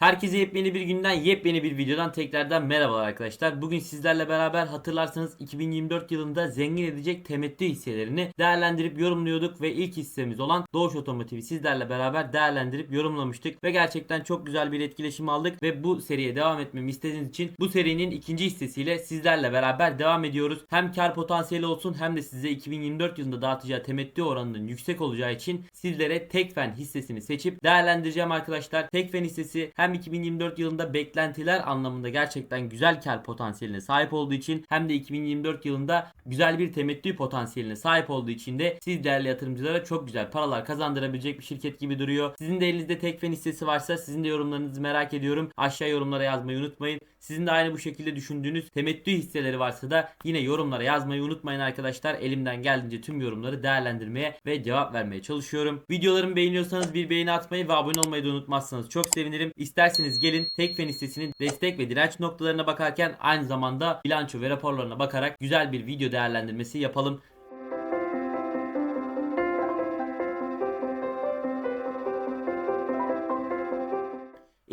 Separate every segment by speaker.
Speaker 1: Herkese yepyeni bir günden yepyeni bir videodan tekrardan merhabalar arkadaşlar. Bugün sizlerle beraber hatırlarsanız 2024 yılında zengin edecek temettü hisselerini değerlendirip yorumluyorduk ve ilk hissemiz olan Doğuş Otomotiv'i sizlerle beraber değerlendirip yorumlamıştık ve gerçekten çok güzel bir etkileşim aldık ve bu seriye devam etmemi istediğiniz için bu serinin ikinci hissesiyle sizlerle beraber devam ediyoruz. Hem kar potansiyeli olsun hem de size 2024 yılında dağıtacağı temettü oranının yüksek olacağı için sizlere Tekfen hissesini seçip değerlendireceğim arkadaşlar. Tekfen hissesi hem 2024 yılında beklentiler anlamında gerçekten güzel kar potansiyeline sahip olduğu için hem de 2024 yılında güzel bir temettü potansiyeline sahip olduğu için de siz değerli yatırımcılara çok güzel paralar kazandırabilecek bir şirket gibi duruyor. Sizin de elinizde Tekfen hissesi varsa sizin de yorumlarınızı merak ediyorum. Aşağı yorumlara yazmayı unutmayın. Sizin de aynı bu şekilde düşündüğünüz temettü hisseleri varsa da yine yorumlara yazmayı unutmayın arkadaşlar. Elimden geldiğince tüm yorumları değerlendirmeye ve cevap vermeye çalışıyorum. Videolarımı beğeniyorsanız bir beğeni atmayı ve abone olmayı da unutmazsanız çok sevinirim. İsterseniz gelin Tekfen hissesinin destek ve direnç noktalarına bakarken aynı zamanda bilanço ve raporlarına bakarak güzel bir video değerlendirmesi yapalım.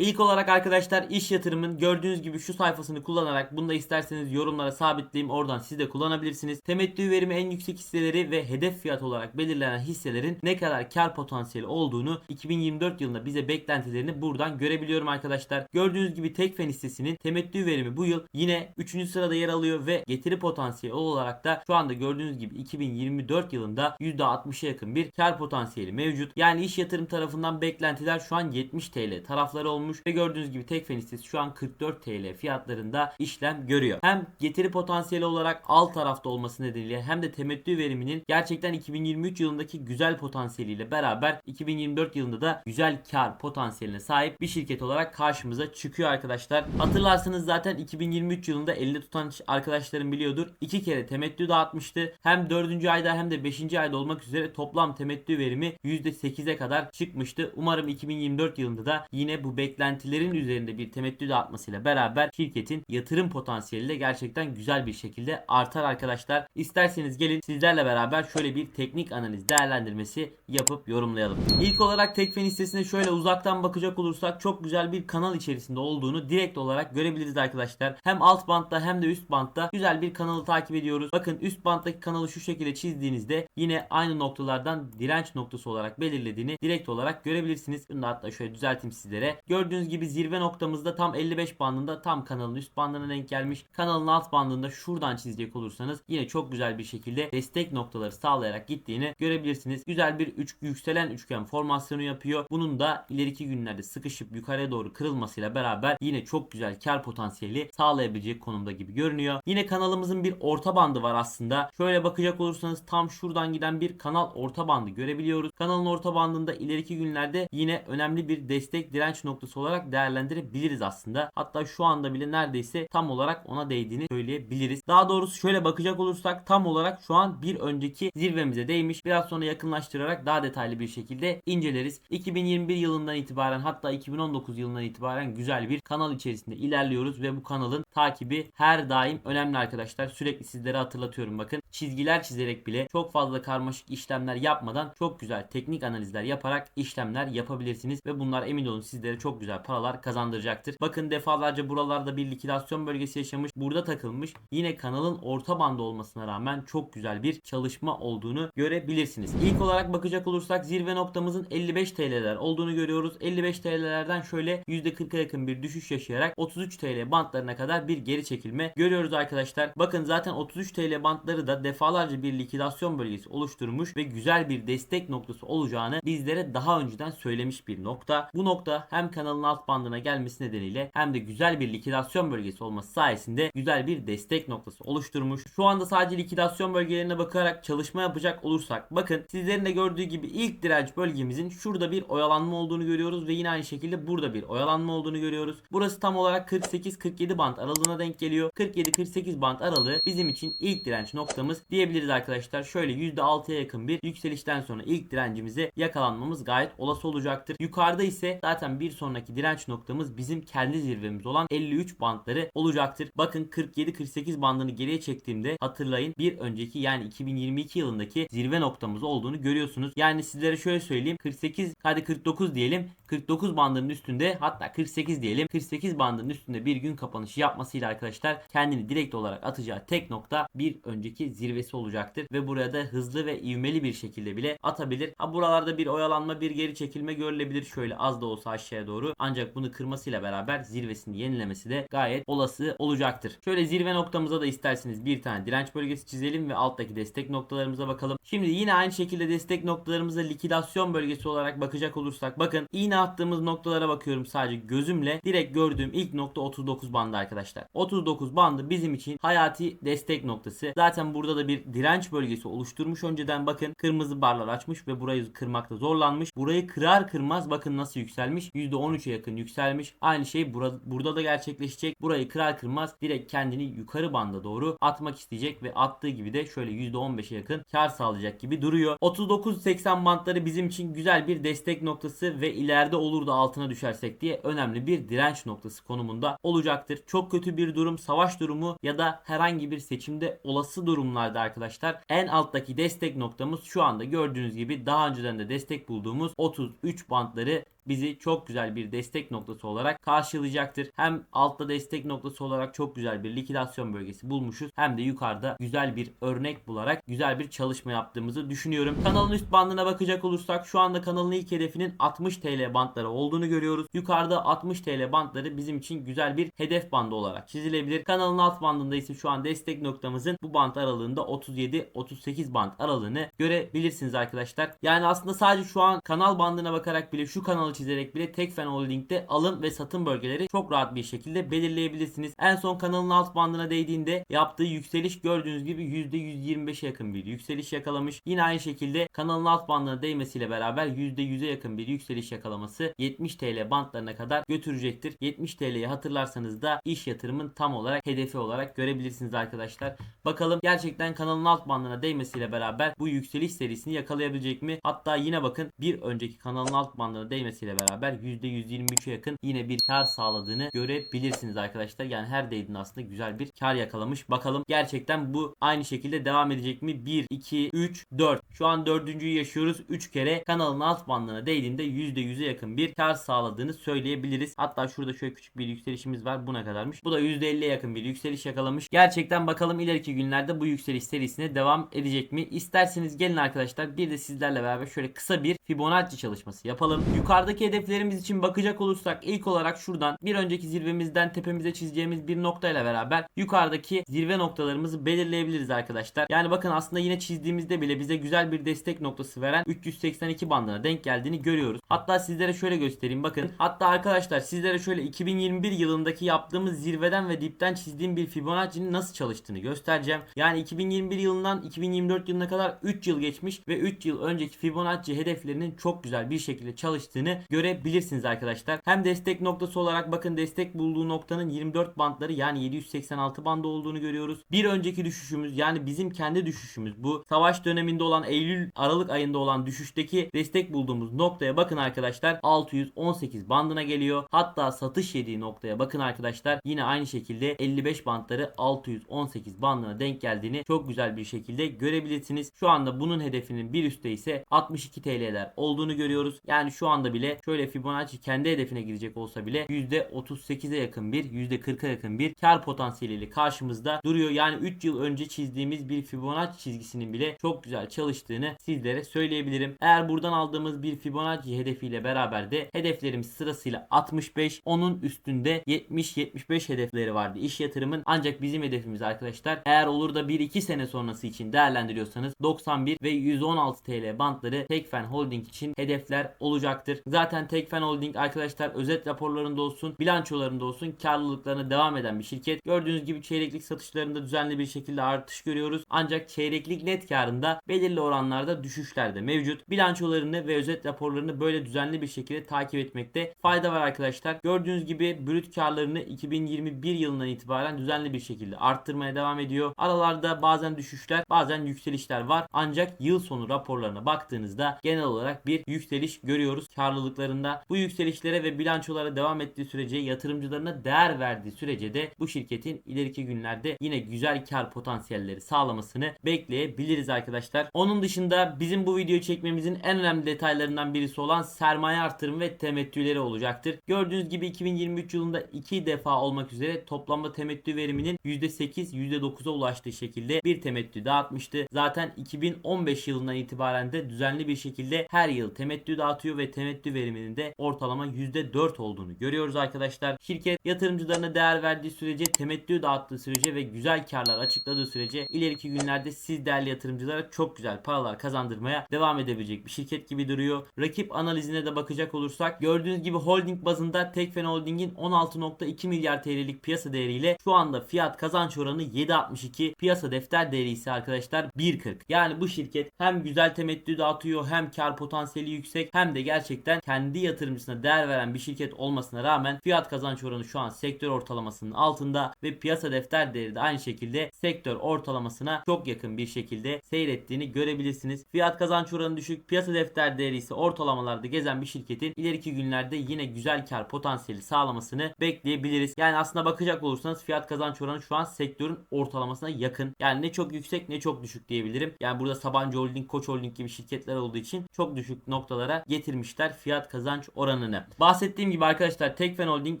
Speaker 1: İlk olarak arkadaşlar iş yatırımın gördüğünüz gibi şu sayfasını kullanarak bunu da isterseniz yorumlara sabitleyeyim oradan siz de kullanabilirsiniz. Temettü verimi en yüksek hisseleri ve hedef fiyat olarak belirlenen hisselerin ne kadar kar potansiyeli olduğunu 2024 yılında bize beklentilerini buradan görebiliyorum arkadaşlar. Gördüğünüz gibi Tekfen hissesinin temettü verimi bu yıl yine 3. sırada yer alıyor ve getiri potansiyeli olarak da şu anda gördüğünüz gibi 2024 yılında %60'a yakın bir kar potansiyeli mevcut. Yani iş yatırım tarafından beklentiler şu an 70 TL tarafları olmuş ve gördüğünüz gibi Tekfen hissesi şu an 44 TL fiyatlarında işlem görüyor. Hem getiri potansiyeli olarak alt tarafta olması nedeniyle hem de temettü veriminin gerçekten 2023 yılındaki güzel potansiyeliyle beraber 2024 yılında da güzel kar potansiyeline sahip bir şirket olarak karşımıza çıkıyor arkadaşlar. Hatırlarsanız zaten 2023 yılında elinde tutan arkadaşlarım biliyordur. iki kere temettü dağıtmıştı. Hem 4. ayda hem de 5. ayda olmak üzere toplam temettü verimi %8'e kadar çıkmıştı. Umarım 2024 yılında da yine bu beklentilerin üzerinde bir temettü dağıtmasıyla beraber şirketin yatırım potansiyeli de gerçekten güzel bir şekilde artar arkadaşlar. İsterseniz gelin sizlerle beraber şöyle bir teknik analiz değerlendirmesi yapıp yorumlayalım. İlk olarak Tekfen hissesine şöyle uzaktan bakacak olursak çok güzel bir kanal içerisinde olduğunu direkt olarak görebiliriz arkadaşlar. Hem alt bantta hem de üst bantta güzel bir kanalı takip ediyoruz. Bakın üst banttaki kanalı şu şekilde çizdiğinizde yine aynı noktalardan direnç noktası olarak belirlediğini direkt olarak görebilirsiniz. Bunu da hatta şöyle düzelteyim sizlere. Gördüğünüz gibi zirve noktamızda tam 55 bandında tam kanalın üst bandına denk gelmiş. Kanalın alt bandında şuradan çizecek olursanız yine çok güzel bir şekilde destek noktaları sağlayarak gittiğini görebilirsiniz. Güzel bir üç, yükselen üçgen formasyonu yapıyor. Bunun da ileriki günlerde sıkışıp yukarıya doğru kırılmasıyla beraber yine çok güzel kar potansiyeli sağlayabilecek konumda gibi görünüyor. Yine kanalımızın bir orta bandı var aslında. Şöyle bakacak olursanız tam şuradan giden bir kanal orta bandı görebiliyoruz. Kanalın orta bandında ileriki günlerde yine önemli bir destek direnç noktası olarak değerlendirebiliriz aslında. Hatta şu anda bile neredeyse tam olarak ona değdiğini söyleyebiliriz. Daha doğrusu şöyle bakacak olursak tam olarak şu an bir önceki zirvemize değmiş. Biraz sonra yakınlaştırarak daha detaylı bir şekilde inceleriz. 2021 yılından itibaren hatta 2019 yılından itibaren güzel bir kanal içerisinde ilerliyoruz ve bu kanalın takibi her daim önemli arkadaşlar. Sürekli sizlere hatırlatıyorum bakın. Çizgiler çizerek bile çok fazla karmaşık işlemler yapmadan çok güzel teknik analizler yaparak işlemler yapabilirsiniz ve bunlar emin olun sizlere çok güzel paralar kazandıracaktır. Bakın defalarca buralarda bir likidasyon bölgesi yaşamış. Burada takılmış. Yine kanalın orta bandı olmasına rağmen çok güzel bir çalışma olduğunu görebilirsiniz. İlk olarak bakacak olursak zirve noktamızın 55 TL'ler olduğunu görüyoruz. 55 TL'lerden şöyle %40'a yakın bir düşüş yaşayarak 33 TL bantlarına kadar bir geri çekilme görüyoruz arkadaşlar. Bakın zaten 33 TL bantları da defalarca bir likidasyon bölgesi oluşturmuş ve güzel bir destek noktası olacağını bizlere daha önceden söylemiş bir nokta. Bu nokta hem kanalın alt bandına gelmesi nedeniyle hem de güzel bir likidasyon bölgesi olması sayesinde güzel bir destek noktası oluşturmuş. Şu anda sadece likidasyon bölgelerine bakarak çalışma yapacak olursak bakın sizlerin de gördüğü gibi ilk direnç bölgemizin şurada bir oyalanma olduğunu görüyoruz ve yine aynı şekilde burada bir oyalanma olduğunu görüyoruz. Burası tam olarak 48-47 band aralığına denk geliyor. 47-48 band aralığı bizim için ilk direnç noktamız diyebiliriz arkadaşlar. Şöyle %6'ya yakın bir yükselişten sonra ilk direncimize yakalanmamız gayet olası olacaktır. Yukarıda ise zaten bir sonraki direnç noktamız bizim kendi zirvemiz olan 53 bandları olacaktır. Bakın 47-48 bandını geriye çektiğimde hatırlayın bir önceki yani 2022 yılındaki zirve noktamız olduğunu görüyorsunuz. Yani sizlere şöyle söyleyeyim 48 hadi 49 diyelim 49 bandının üstünde hatta 48 diyelim 48 bandının üstünde bir gün kapanışı yapmasıyla arkadaşlar kendini direkt olarak atacağı tek nokta bir önceki zirvesi olacaktır ve buraya da hızlı ve ivmeli bir şekilde bile atabilir. Ha buralarda bir oyalanma bir geri çekilme görülebilir şöyle az da olsa aşağıya doğru ancak bunu kırmasıyla beraber zirvesini yenilemesi de gayet olası olacaktır. Şöyle zirve noktamıza da isterseniz bir tane direnç bölgesi çizelim ve alttaki destek noktalarımıza bakalım. Şimdi yine aynı şekilde destek noktalarımıza likidasyon bölgesi olarak bakacak olursak bakın iğne attığımız noktalara bakıyorum sadece gözümle. Direkt gördüğüm ilk nokta 39 bandı arkadaşlar. 39 bandı bizim için hayati destek noktası. Zaten burada da bir direnç bölgesi oluşturmuş önceden bakın kırmızı barlar açmış ve burayı kırmakta zorlanmış. Burayı kırar kırmaz bakın nasıl yükselmiş. %13'e yakın yükselmiş. Aynı şey burada, burada da gerçekleşecek. Burayı kırar kırmaz direkt kendini yukarı banda doğru atmak isteyecek ve attığı gibi de şöyle %15'e yakın kar sağlayacak gibi duruyor. 39-80 bantları bizim için güzel bir destek noktası ve ileride olur da altına düşersek diye önemli bir direnç noktası konumunda olacaktır. Çok kötü bir durum, savaş durumu ya da herhangi bir seçimde olası durumlarda arkadaşlar en alttaki destek noktamız şu anda gördüğünüz gibi daha önceden de destek bulduğumuz 33 bantları bizi çok güzel bir destek noktası olarak karşılayacaktır. Hem altta destek noktası olarak çok güzel bir likidasyon bölgesi bulmuşuz. Hem de yukarıda güzel bir örnek bularak güzel bir çalışma yaptığımızı düşünüyorum. Kanalın üst bandına bakacak olursak şu anda kanalın ilk hedefinin 60 TL bantları olduğunu görüyoruz. Yukarıda 60 TL bantları bizim için güzel bir hedef bandı olarak çizilebilir. Kanalın alt bandında ise şu an destek noktamızın bu bant aralığında 37-38 bant aralığını görebilirsiniz arkadaşlar. Yani aslında sadece şu an kanal bandına bakarak bile şu kanalı çizerek bile Tekfen Holding'de alım ve satım bölgeleri çok rahat bir şekilde belirleyebilirsiniz. En son kanalın alt bandına değdiğinde yaptığı yükseliş gördüğünüz gibi %125'e yakın bir yükseliş yakalamış. Yine aynı şekilde kanalın alt bandına değmesiyle beraber %100'e yakın bir yükseliş yakalaması 70 TL bantlarına kadar götürecektir. 70 TL'yi hatırlarsanız da iş yatırımın tam olarak hedefi olarak görebilirsiniz arkadaşlar. Bakalım gerçekten kanalın alt bandına değmesiyle beraber bu yükseliş serisini yakalayabilecek mi? Hatta yine bakın bir önceki kanalın alt bandına değmesiyle beraber %123'e yakın yine bir kar sağladığını görebilirsiniz arkadaşlar. Yani her değdiğinde aslında güzel bir kar yakalamış. Bakalım gerçekten bu aynı şekilde devam edecek mi? 1, 2, 3, 4. Şu an dördüncüyü yaşıyoruz. 3 kere kanalın alt bandına değdiğinde %100'e yakın bir kar sağladığını söyleyebiliriz. Hatta şurada şöyle küçük bir yükselişimiz var. Bu ne kadarmış? Bu da %50'ye yakın bir yükseliş yakalamış. Gerçekten bakalım ileriki günlerde bu yükseliş serisine devam edecek mi? İsterseniz gelin arkadaşlar bir de sizlerle beraber şöyle kısa bir Fibonacci çalışması yapalım. Yukarıdaki hedeflerimiz için bakacak olursak ilk olarak şuradan bir önceki zirvemizden tepemize çizeceğimiz bir noktayla beraber yukarıdaki zirve noktalarımızı belirleyebiliriz arkadaşlar. Yani bakın aslında yine çizdiğimizde bile bize güzel bir destek noktası veren 382 bandına denk geldiğini görüyoruz. Hatta sizlere şöyle göstereyim bakın. Hatta arkadaşlar sizlere şöyle 2021 yılındaki yaptığımız zirveden ve dipten çizdiğim bir Fibonacci'nin nasıl çalıştığını göstereceğim. Yani 2021 yılından 2024 yılına kadar 3 yıl geçmiş ve 3 yıl önceki Fibonacci hedeflerinin çok güzel bir şekilde çalıştığını görebilirsiniz arkadaşlar. Hem destek noktası olarak bakın destek bulduğu noktanın 24 bantları yani 786 bandı olduğunu görüyoruz. Bir önceki düşüşümüz yani bizim kendi düşüşümüz bu savaş döneminde olan Eylül Aralık ayında olan düşüşteki destek bulduğumuz noktaya bakın arkadaşlar 618 bandına geliyor. Hatta satış yediği noktaya bakın arkadaşlar yine aynı şekilde 55 bantları 618 bandına denk geldiğini çok güzel bir şekilde görebilirsiniz. Şu anda bunun hedefinin bir üstte ise 62 TL'ler olduğunu görüyoruz. Yani şu anda bile şöyle Fibonacci kendi hedefine girecek olsa bile %38'e yakın bir %40'a yakın bir kar potansiyeliyle karşımızda duruyor. Yani 3 yıl önce çizdiğimiz bir Fibonacci çizgisinin bile çok güzel çalıştığını sizlere söyleyebilirim. Eğer buradan aldığımız bir Fibonacci hedefiyle beraber de hedeflerimiz sırasıyla 65, onun üstünde 70-75 hedefleri vardı iş yatırımın. Ancak bizim hedefimiz arkadaşlar eğer olur da 1-2 sene sonrası için değerlendiriyorsanız 91 ve 116 TL bantları Tekfen Holding için hedefler olacaktır. Zaten Tekfen Holding arkadaşlar özet raporlarında olsun, bilançolarında olsun karlılıklarına devam eden bir şirket. Gördüğünüz gibi çeyreklik satışlarında düzenli bir şekilde artış görüyoruz. Ancak çeyreklik net karında belirli oranlarda düşüşler de mevcut. Bilançolarını ve özet raporlarını böyle düzenli bir şekilde takip etmekte fayda var arkadaşlar. Gördüğünüz gibi brüt karlarını 2021 yılından itibaren düzenli bir şekilde arttırmaya devam ediyor. Aralarda bazen düşüşler, bazen yükselişler var. Ancak yıl sonu raporlarına baktığınızda genel olarak bir yükseliş görüyoruz karlılık aralıklarında bu yükselişlere ve bilançolara devam ettiği sürece yatırımcılarına değer verdiği sürece de bu şirketin ileriki günlerde yine güzel kar potansiyelleri sağlamasını bekleyebiliriz arkadaşlar. Onun dışında bizim bu videoyu çekmemizin en önemli detaylarından birisi olan sermaye artırım ve temettüleri olacaktır. Gördüğünüz gibi 2023 yılında iki defa olmak üzere toplamda temettü veriminin %8 %9'a ulaştığı şekilde bir temettü dağıtmıştı. Zaten 2015 yılından itibaren de düzenli bir şekilde her yıl temettü dağıtıyor ve temettü veriminin de ortalama %4 olduğunu görüyoruz arkadaşlar. Şirket yatırımcılarına değer verdiği sürece temettü dağıttığı sürece ve güzel karlar açıkladığı sürece ileriki günlerde siz değerli yatırımcılara çok güzel paralar kazandırmaya devam edebilecek bir şirket gibi duruyor. Rakip analizine de bakacak olursak gördüğünüz gibi holding bazında Tekfen Holding'in 16.2 milyar TL'lik piyasa değeriyle şu anda fiyat kazanç oranı 7.62 piyasa defter değeri ise arkadaşlar 1.40. Yani bu şirket hem güzel temettü dağıtıyor hem kar potansiyeli yüksek hem de gerçekten kendi yatırımcısına değer veren bir şirket olmasına rağmen fiyat kazanç oranı şu an sektör ortalamasının altında ve piyasa defter değeri de aynı şekilde sektör ortalamasına çok yakın bir şekilde seyrettiğini görebilirsiniz. Fiyat kazanç oranı düşük, piyasa defter değeri ise ortalamalarda gezen bir şirketin ileriki günlerde yine güzel kar potansiyeli sağlamasını bekleyebiliriz. Yani aslında bakacak olursanız fiyat kazanç oranı şu an sektörün ortalamasına yakın. Yani ne çok yüksek ne çok düşük diyebilirim. Yani burada Sabancı Holding, Koç Holding gibi şirketler olduğu için çok düşük noktalara getirmişler fiyat kazanç oranını. Bahsettiğim gibi arkadaşlar Tekfen Holding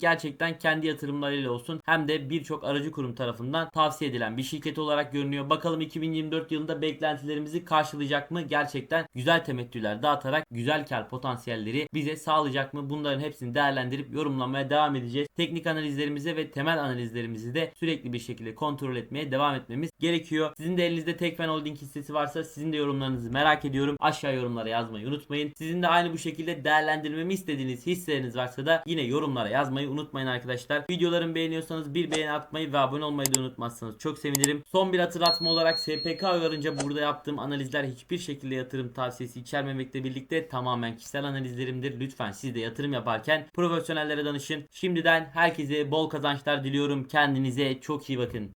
Speaker 1: gerçekten kendi yatırımlarıyla olsun hem de birçok aracı kurum tarafından tavsiye edilen bir şirket olarak görünüyor. Bakalım 2024 yılında beklentilerimizi karşılayacak mı? Gerçekten güzel temettüler dağıtarak güzel kar potansiyelleri bize sağlayacak mı? Bunların hepsini değerlendirip yorumlamaya devam edeceğiz. Teknik analizlerimizi ve temel analizlerimizi de sürekli bir şekilde kontrol etmeye devam etmemiz gerekiyor. Sizin de elinizde Tekfen Holding hissesi varsa sizin de yorumlarınızı merak ediyorum. Aşağı yorumlara yazmayı unutmayın. Sizin de aynı bu şekilde değerlendirmemi istediğiniz hisseleriniz varsa da yine yorumlara yazmayı unutmayın arkadaşlar. Videolarımı beğeniyorsanız bir beğeni atmayı ve abone olmayı da unutmazsanız çok sevinirim. Son bir hatırlatma olarak SPK uyarınca burada yaptığım analizler hiçbir şekilde yatırım tavsiyesi içermemekle birlikte tamamen kişisel analizlerimdir. Lütfen siz de yatırım yaparken profesyonellere danışın. Şimdiden herkese bol kazançlar diliyorum. Kendinize çok iyi bakın.